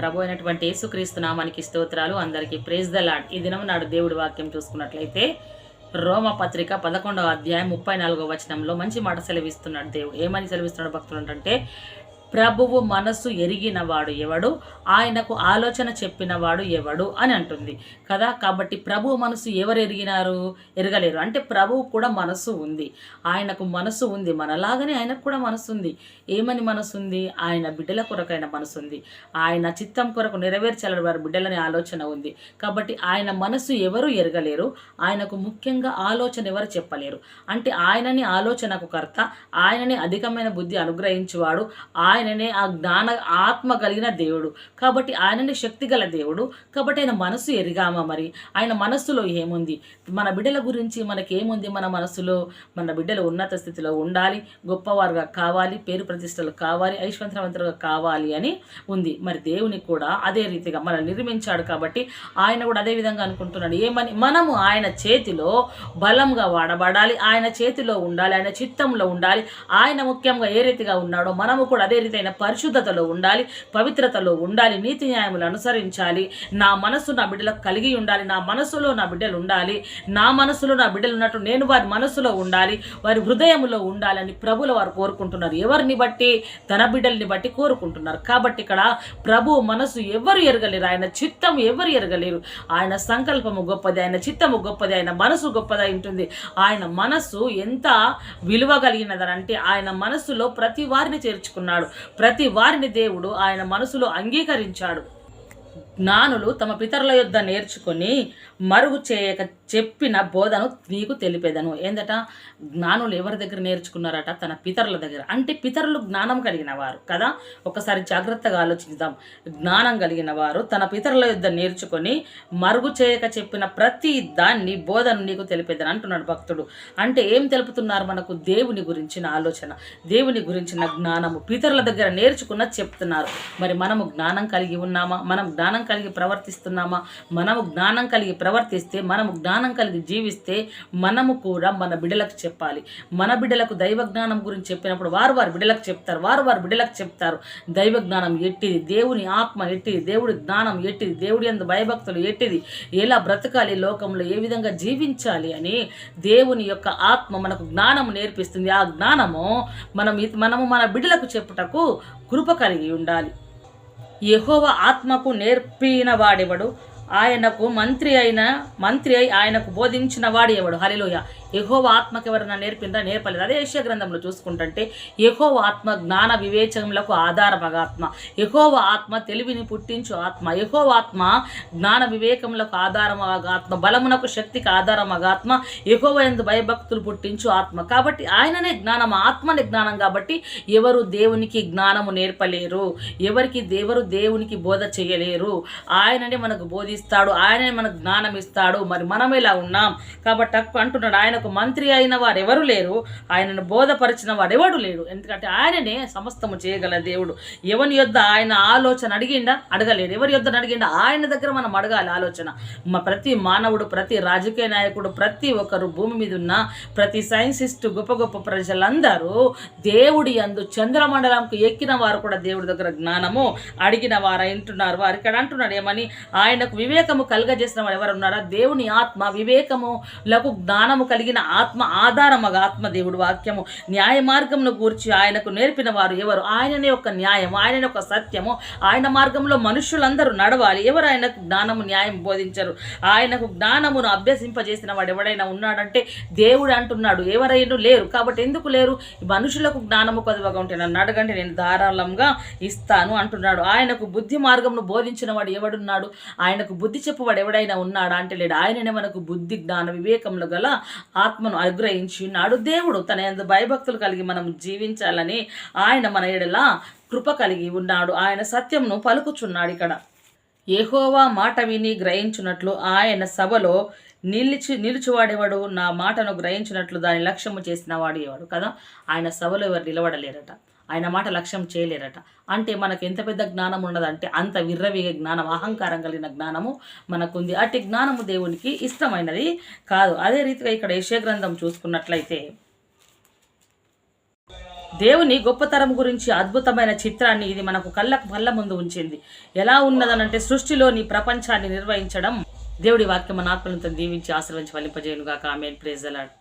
ప్రభు అయినటువంటి యేసుక్రీస్తు నామానికి స్తోత్రాలు. అందరికీ ప్రేజ్ ద లాడ్. ఈ దినం నాడు దేవుడి వాక్యం చూసుకున్నట్లయితే రోమ పత్రిక పదకొండవ అధ్యాయం ముప్పై నాలుగవ వచనంలో మంచి మాట సెలవిస్తున్నాడు దేవుడు. ఏమని సెలవిస్తున్నాడు భక్తులు అంటే ప్రభువు మనస్సు ఎరిగినవాడు ఎవడు? ఆయనకు ఆలోచన చెప్పినవాడు ఎవడు? అని అంటుంది. కదా? కాబట్టి ప్రభువు మనసు ఎవరు ఎరిగినారు? ఎరగలేరు. అంటే ప్రభువు కూడా మనస్సు ఉంది. ఆయనకు మనసు ఉంది. మనలాగానే ఆయనకు కూడా మనసు ఉంది. ఏమని మనసు ఉంది? ఆయన బిడ్డల కొరకైన మనసు ఉంది. ఆయన చిత్తం కొరకు నెరవేర్చాలని వారి బిడ్డలని ఆలోచన ఉంది. కాబట్టి ఆయన మనసు ఎవరు ఎరగలేరు? ఆయనకు ముఖ్యంగా ఆలోచన ఎవరు చెప్పలేరు? అంటే ఆయనని ఆలోచనకు కర్త ఆయనని అధికమైన బుద్ధి అనుగ్రహించువాడు ఆయననే ఆ జ్ఞాన ఆత్మ కలిగిన దేవుడు. కాబట్టి ఆయననే శక్తి గల దేవుడు. కాబట్టి ఆయన మనసు ఎరిగామా మరి. ఆయన మనస్సులో ఏముంది? మన బిడ్డల గురించి మనకేముంది? మన మనసులో మన బిడ్డలు ఉన్నత స్థితిలో ఉండాలి. గొప్పవారుగా కావాలి. పేరు ప్రతిష్టలు కావాలి. ఐశ్వర్యవంతులుగా కావాలి అని ఉంది. మరి దేవునికి కూడా అదే రీతిగా మనం నిర్మించాడు కాబట్టి ఆయన కూడా అదే విధంగా అనుకుంటున్నాడు. ఏమని? మనము ఆయన చేతిలో బలంగా వాడబడాలి. ఆయన చేతిలో ఉండాలి. ఆయన చిత్తంలో ఉండాలి. ఆయన ముఖ్యంగా ఏ రీతిగా ఉన్నాడో మనము కూడా అదే రీతైన పరిశుద్ధతలో ఉండాలి పవిత్రతలో ఉండాలి నీతి న్యాయములు అనుసరించాలి. నా మనసు నా బిడ్డలకు కలిగి ఉండాలి నా మనసులో నా బిడ్డలు ఉండాలి. నా మనసులో నా బిడ్డలు ఉన్నట్టు నేను వారి మనసులో ఉండాలి వారి హృదయంలో ఉండాలని ప్రభుల వారు కోరుకుంటున్నారు. ఎవరిని బట్టి? తన బిడ్డల్ని బట్టి కోరుకుంటున్నారు. కాబట్టి ఇక్కడ ప్రభు మనసు ఎవరు ఎరగలేరు? ఆయన చిత్తం ఎవరు ఎరగలేరు? ఆయన సంకల్పము గొప్పది ఆయన చిత్తము గొప్పది ఆయన మనసు గొప్పదై ఉంటుంది. ఆయన మనస్సు ఎంత విలువ కలిగినదనంటే ఆయన మనస్సులో ప్రతి వారిని చేర్చుకున్నాడు. ప్రతి వారిని దేవుడు ఆయన మనసులో అంగీకరించాడు. జ్ఞానులు తమ పితరుల యొద్ద నేర్చుకొని మరుగు చేయక చెప్పిన బోధను నీకు తెలిపేదను. ఏందట? జ్ఞానులు ఎవరి దగ్గర నేర్చుకున్నారట? తన పితరుల దగ్గర. అంటే పితరులు జ్ఞానం కలిగిన వారు కదా? ఒకసారి జాగ్రత్తగా ఆలోచిద్దాం. జ్ఞానం కలిగిన వారు తన పితరుల యొద్ద నేర్చుకొని మరుగు చేయక చెప్పిన ప్రతి దాన్ని బోధను నీకు తెలిపేదని అంటున్నాడు భక్తుడు. అంటే ఏం తెలుపుతున్నారు మనకు? దేవుని గురించిన ఆలోచన. దేవుని గురించిన జ్ఞానము. పితరుల దగ్గర నేర్చుకున్న చెప్తున్నారు. మరి మనము జ్ఞానం కలిగి ఉన్నామా? మనం జ్ఞానం కలిగి ప్రవర్తిస్తున్నామా? మనము జ్ఞానం కలిగి ప్రవర్తిస్తే మనము జ్ఞానం కలిగి జీవిస్తే మనము కూడా మన బిడ్డలకు చెప్పాలి. మన బిడ్డలకు దైవ జ్ఞానం గురించి చెప్పినప్పుడు వారు వారి బిడ్డలకు చెప్తారు వారు వారి బిడ్డలకు చెప్తారు. దైవ జ్ఞానం ఎట్టిది? దేవుని ఆత్మ ఎట్టిది? దేవుడి జ్ఞానం ఎట్టిది? దేవుడి అందు భయభక్తులు ఎట్టిది? ఎలా బ్రతకాలి? లోకంలో ఏ విధంగా జీవించాలి అని దేవుని యొక్క ఆత్మ మనకు జ్ఞానం నేర్పిస్తుంది. ఆ జ్ఞానము మనం మనము మన బిడ్డలకు చెప్పుటకు కృప కలిగి ఉండాలి. యహోవ ఆత్మకు నేర్పిన వాడెవడు ఆయనకు మంత్రి అయిన మంత్రి అయి ఆయనకు బోధించిన వాడు ఎవడు హలిలోయ యెహోవ ఆత్మకి ఎవరైనా నేర్పిందా? నేర్పలేదు? అదే యెషయా గ్రంథంలో చూసుకుంటుంటే యెహోవ ఆత్మ జ్ఞాన వివేచనలకు ఆధారమగాత్మ ఆత్మ. ఆత్మ తెలివిని పుట్టించు ఆత్మ. యెహోవ ఆత్మ జ్ఞాన వివేకములకు ఆధారమగాత్మ బలమునకు శక్తికి ఆధారమగ ఆత్మ. యెహోవ ఎందు భయభక్తులు పుట్టించు ఆత్మ. కాబట్టి ఆయననే జ్ఞానం ఆత్మని జ్ఞానం కాబట్టి ఎవరు దేవునికి జ్ఞానము నేర్పలేరు. ఎవరికి దేవరు దేవునికి బోధ చేయలేరు. ఆయననే మనకు బోధిస్తాడు ఆయననే మనకు జ్ఞానం ఇస్తాడు మరి మనం ఇలా ఉన్నాం? కాబట్టి అంటున్నాడు ఆయన ఆయనకు మంత్రి అయిన వారు ఎవరు లేరు ఆయనను బోధపరిచిన వాడెవడు ఎవడు లేడు. ఎందుకంటే ఆయననే సమస్తము చేయగల దేవుడు. ఎవని యొద్ద ఆయన ఆలోచన అడిగిండా? అడగలేడు. ఎవరి యొద్దని అడిగిండా? ఆయన దగ్గర మనం అడగాలి ఆలోచన. ప్రతి మానవుడు ప్రతి రాజకీయ నాయకుడు ప్రతి ఒక్కరు భూమి మీద ఉన్న ప్రతి సైన్సిస్ట్ గొప్ప గొప్ప ప్రజలందరూ దేవుడి అందు చంద్రమండలంకు ఎక్కిన వారు కూడా దేవుడి దగ్గర జ్ఞానము అడిగిన వారు అంటున్నారు. వారు ఇక్కడ అంటున్నాడు ఏమని? ఆయనకు వివేకము కలుగజేసిన వారు ఎవరు ఉన్నారా దేవుని ఆత్మ వివేకములకు జ్ఞానము కలిగి కలిగిన ఆత్మ ఆధారమగా ఆత్మదేవుడు వాక్యము. న్యాయ మార్గమును గూర్చి ఆయనకు నేర్పిన వారు ఎవరు? ఆయననే ఒక న్యాయం ఆయననే ఒక సత్యము. ఆయన మార్గంలో మనుషులందరూ నడవాలి. ఎవరు ఆయనకు జ్ఞానము న్యాయం బోధించరు? ఆయనకు జ్ఞానమును అభ్యసింపజేసిన వాడు ఎవడైనా ఉన్నాడంటే దేవుడు అంటున్నాడు. ఎవరైనా లేరు. కాబట్టి ఎందుకు లేరు? మనుషులకు జ్ఞానము కొద్దిగా ఉంటే నన్ను అడగండి నేను ధారాళంగా ఇస్తాను అంటున్నాడు. ఆయనకు బుద్ధి మార్గమును బోధించిన వాడు ఎవడున్నాడు? ఆయనకు బుద్ధి చెప్పువాడు ఎవడైనా ఉన్నాడా? అంటే లేడు. ఆయననే మనకు బుద్ధి జ్ఞాన వివేకములు గల ఆత్మను అనుగ్రహించి ఉన్నాడు. దేవుడు తన యందు భయభక్తులు కలిగి మనం జీవించాలని ఆయన మన ఎడలా కృప కలిగి ఉన్నాడు. ఆయన సత్యంను పలుకుచున్నాడు ఇక్కడ. ఏహోవా మాట విని గ్రహించున్నట్లు ఆయన సభలో నిలిచి నిలుచువాడేవాడు? నా మాటను గ్రహించినట్లు దాని లక్ష్యము చేసిన వాడు ఎవడు? కదా? ఆయన సభలో ఎవరు నిలబడలేరట. ఆయన మాట లక్ష్యం చేయలేరట. అంటే మనకు ఎంత పెద్ద జ్ఞానం ఉన్నదంటే అంత విర్రవీగే జ్ఞానం అహంకారం కలిగిన జ్ఞానము మనకుంది. అట్టి జ్ఞానము దేవునికి ఇష్టమైనది కాదు. అదే రీతిగా ఇక్కడ యశగ్రంథం చూసుకున్నట్లయితే దేవుని గొప్పతరం గురించి అద్భుతమైన చిత్రాన్ని ఇది మనకు కళ్ళకు కళ్ళ ముందు ఉంచింది. ఎలా ఉన్నదనంటే సృష్టిలోని ప్రపంచాన్ని నిర్వహించడం దేవుడి వాక్యం మన ఆత్మలతో దీవించి ఆశ్రవించి ఫలింపజేయనుగా ఆమె ప్రేజలాడు